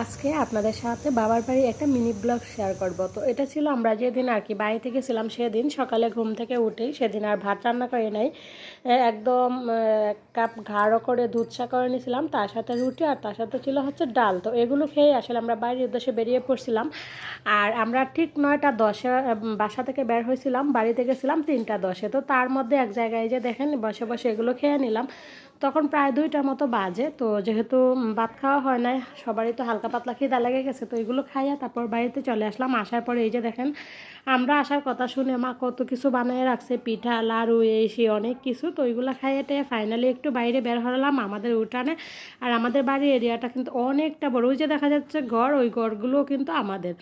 আজকে আপনাদের সাথে বাবার বাড়ি একটা মিনি ব্লগ শেয়ার করব। তো এটা ছিল আমরা যেদিন আর কি বাড়ি থেকে ছিলাম সেদিন। সকালে ঘুম থেকে উঠেই সেদিন আর ভাত রান্না করে নাই। একদম কাপ ঘাড়ো করে দুধ চা করে নিয়েছিলাম, তার সাথে রুটি আর তার সাথে ছিল হচ্ছে ডাল। তো এগুলো খেয়ে আসলে আমরা বাড়ির উদ্দেশ্যে বেরিয়ে পড়ছিলাম। আর আমরা ঠিক নয়টা দশে বাসা থেকে বের হয়েছিলাম বাড়িতে গেছিলাম তিনটা দশে। তো তার মধ্যে এক জায়গায় যে দেখেন, বসে বসে এগুলো খেয়ে নিলাম। তখন প্রায় দুইটার মতো বাজে। তো যেহেতু ভাত খাওয়া হয় নাই, সবারই তো হালকা পাতলা খিদা লেগে গেছে, তো এগুলো খাইয়া তারপর বাড়িতে চলে আসলাম। আসার পরে এই যে দেখেন, আমরা আসার কথা শুনে মা কত কিছু বানিয়ে রাখছে, পিঠা, লাড়ু এই সেই অনেক কিছু, তো ওইগুলো খাইয়ে টেয়ে ফাইনালি একটু বাইরে বের হলাম আমাদের উঠানে। আর আমাদের বাড়ির এরিয়াটা কিন্তু অনেকটা বড়। ওই যে দেখা যাচ্ছে ঘর, ওই ঘরগুলোও কিন্তু আমাদের।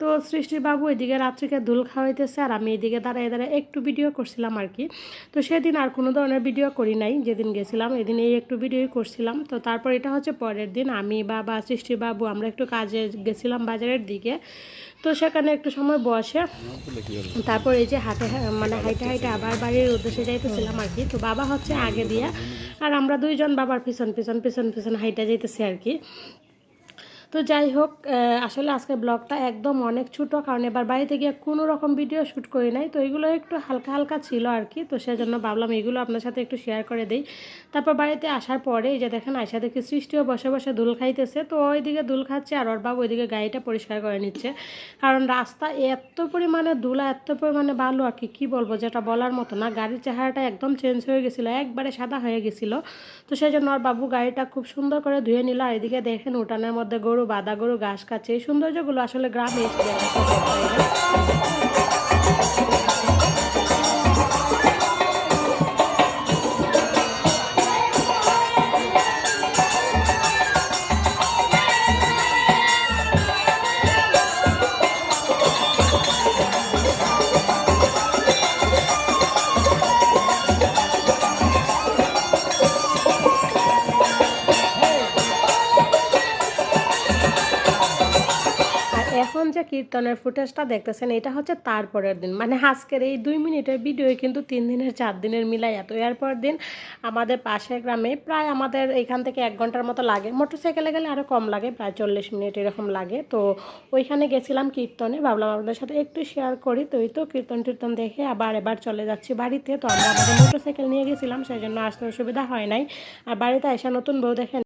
তো সৃষ্টিবাবু এদিকে রাত্রিকে দুল খাওয়াইতেছে আর আমি এদিকে দাঁড়ায় দাঁড়ায় একটু ভিডিও করছিলাম আর কি। তো সেদিন আর কোনো ধরনের ভিডিও করি নাই, যেদিন গেছিলাম এদিন এই একটু ভিডিওই করছিলাম। তো তারপর এটা হচ্ছে পরের দিন, আমি, বাবা, সৃষ্টিবাবু আমরা একটু কাজে গেছিলাম বাজারের দিকে। তো সেখানে একটু সময় বসে। তারপর এই যে হাটে মানে হাইটে হাইটে আবার বাড়ির উদ্দেশ্যে যাইতেছিলাম আর কি। তো বাবা হচ্ছে আগে দিয়া। আর আমরা দুইজন বাবার পিছন পিছন পিছন পিছন হাইটে যাইতেছি আর কি। তো যাই হোক আসলে আজকে ব্লগটা একদম অনেক ছোটো, কারণ এবার বাড়িতে গিয়ে কোনো রকম ভিডিও শ্যুট করি নাই। তো এগুলো একটু হালকা হালকা ছিল আর কি, তো সেজন্য ভাবলাম এগুলো আপনার সাথে একটু শেয়ার করে দিই। তারপর বাড়িতে আসার পরে এই যে দেখেন আয়সা দেখি সৃষ্টিও বসে বসে দুল খাইতেছে। তো ওইদিকে দুল খাচ্ছে আর ওর বাবু ওইদিকে গাড়িটা পরিষ্কার করে নিচ্ছে। কারণ রাস্তা এত পরিমাণে ধুলা, এত পরিমাণে ভালো আর কি, কী বলব, যেটা বলার মতো না। গাড়ির চেহারাটা একদম চেঞ্জ হয়ে গেছিল, একবারে সাদা হয়ে গেছিল। তো সেই জন্য ওর বাবু গাড়িটা খুব সুন্দর করে ধুয়ে নিল। আর এদিকে দেখেন উঠানের মধ্যে গরু বাঁধা গরু ঘাস কাছে এই সৌন্দর্যগুলো আসলে গ্রামে এসে এখন যে কীর্তনের ফুটেজটা দেখতেছেন, এটা হচ্ছে তারপরের দিন। মানে আজকের এই দুই মিনিটের ভিডিও কিন্তু তিন দিনের, চার দিনের মিলাই এত এরপর দিন আমাদের পাশের গ্রামে প্রায় আমাদের এখান থেকে এক ঘণ্টার মতো লাগে। মোটরসাইকেলে গেলে আরও কম লাগে, প্রায় চল্লিশ মিনিট এরকম লাগে। তো ওইখানে গেছিলাম কীর্তনে, ভাবলাম আপনাদের সাথে একটু শেয়ার করি। তো এই তো কীর্তন টীর্তন দেখে আবার এবার চলে যাচ্ছি বাড়িতে। তো আমরা আমাদের মোটরসাইকেল নিয়ে গেছিলাম, সেই জন্য আসতে অসুবিধা হয় নাই। আর বাড়িতে এসে নতুন বউ দেখে